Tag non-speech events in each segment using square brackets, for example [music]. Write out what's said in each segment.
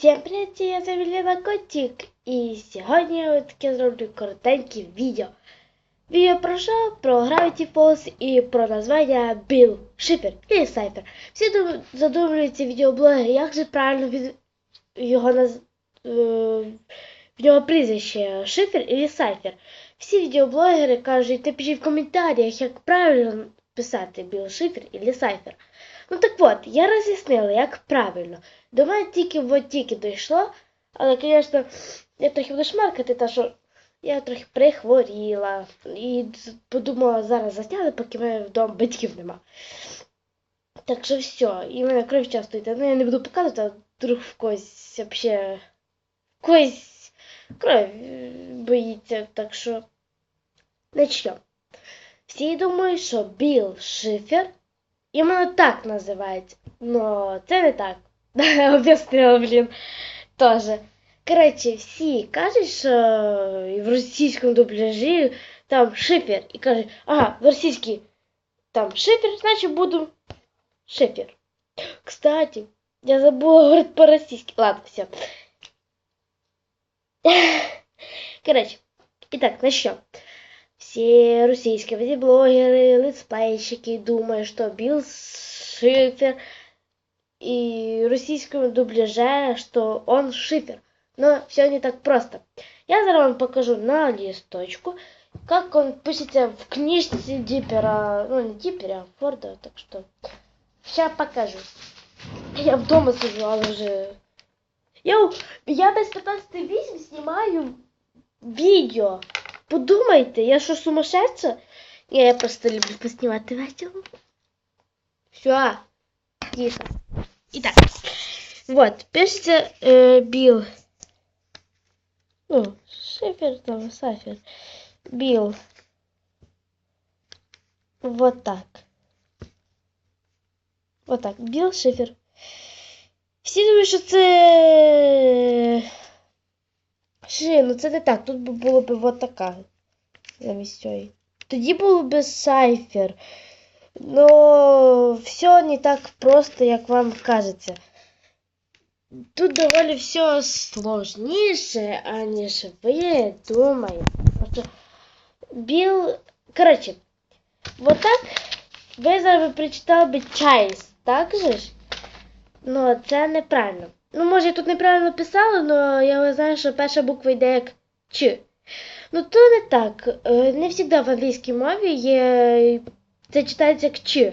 Всім привіт, я Завіліна Котик, і сьогодні я таке зроблю коротеньке відео. Відео про що? Про Gravity Falls і про названня Bill Шифер і Cypher. Всі дум- задумуються відеоблогери, як же правильно від його наз... е, в нього прізвище Шифер і Cypher. Всі відеоблогери кажуть, напишіть в коментарях, як правильно писати Bill і Cypher. Ну так от, я роз'яснила, як правильно. До мене тільки от тільки дійшло, але, звісно, я трохи буду шмаркати, та що я трохи прихворіла і подумала зараз затягли, поки в мене вдома батьків нема. Так що все, і в мене кров часто йде. Ну я не буду показувати, а вдруг в когось вообще в когось кров е, боїться, так що начнем. Всі думають, що Білл Шифер іменно так називається. Но це не так. [laughs] Об'яснила, блін, тоже. Коротше, всі кажуть, що і в російському дубляжі там шифер. І кажуть, ага, в російській там шифер, значить буду шифер. Кстати, я забула говорити по-російськи. Ладно, все. [laughs] Короче, итак, начнем. Все российские видеоблогеры, летсплейщики думают, что Билл Шифер и российском дубляже, что он шифер. Но все не так просто. Я зараз вам покажу на листочку, как он пишется в книжке Диппера, ну не Диппера, а Форда, так что сейчас покажу. Я вдома сижу, але вже... Я, я без 15.8 знімаю відео. Подумайте, я що сумасшедша? Ні, я просто люблю поснімати вечором. Все, тихо. Итак, вот, пишется э, Билл. Ну, Шифер там, Сафер. Билл. Вот так. Вот так. Білл Шифер. Всі думають, що це. Ши, ну це не так. Тут було б вот така. Замість цієї. Тоді було б Сайфер. Но все не так просто, як вам кажется. Тут доволі все сложніше, аніж ви думаєте. Що Біл. Коротше, вот так ви зараз прочитали би Чайс, так же ж? Ну, це неправильно. Ну, може, я тут неправильно писала, але я знаю, що перша буква йде як Ч. Ну, то не так. Е, Не завжди в англійській мові є. Це читається як Ч.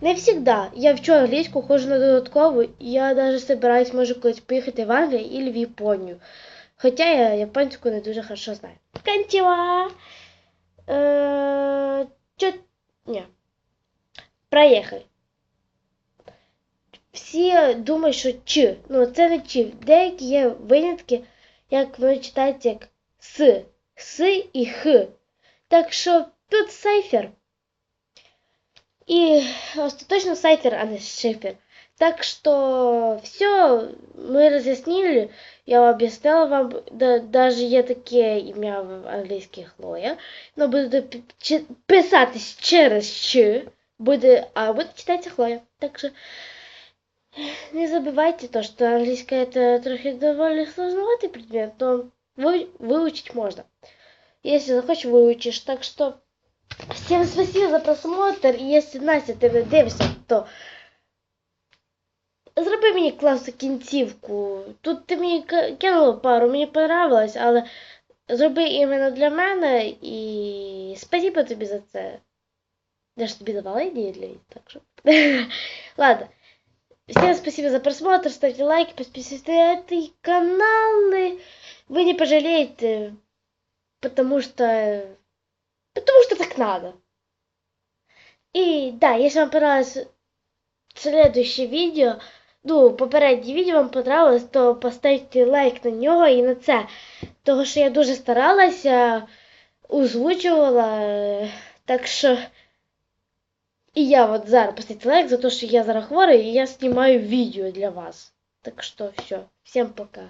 Не всегда. Я вчу англійську, хожу на додаткову, я навіть збираюсь, може, колись поїхати в Англію і в Японію. Хоча я японську не дуже хорошо знаю. Кончила. Е, чо... Ні. Проїхали. Всі думають, що Ч. Ну, це не Ч. Деякі є винятки, як воно читається як С. С і Х. Так що тут сайфер. И остаточно сайфер, а не шифер. Так что все, мы разъяснили. Я объясняла вам, да, даже є таке ім'я в англійській Хлоя, но буде пи- чи- писатись через Ч, буде, а буде читатися Хлоя. Так що не забывайте то, что английская это трохи довольно сложноватый предмет, но вы, выучить можно. Если захочешь, выучишь. Так что Всем спасибо за просмотр. І якщо Настя ти не дивишся, то зроби мені класну кінцівку. Тут ти мені ки- кинула пару, мені понравилось, але зроби іменно для мене і спасибо тобі за це. Я ж тобі давала ідеї для її, так що. [laughs] Ладно. Всем спасибо за просмотр, ставьте лайки, подписывайтесь на этот канал. и Вы не пожалеете, потому что Потому что так надо. И да, если вам понравилось следующее видео, ну, попереднє відео вам понравилось, то поставте лайк на нього і на це. Того, що я дуже старалася, озвучувала. е, Так що. І я от зараз поставте лайк за те, що я зараз хворий, і я знімаю відео для вас. Так що все, всім пока.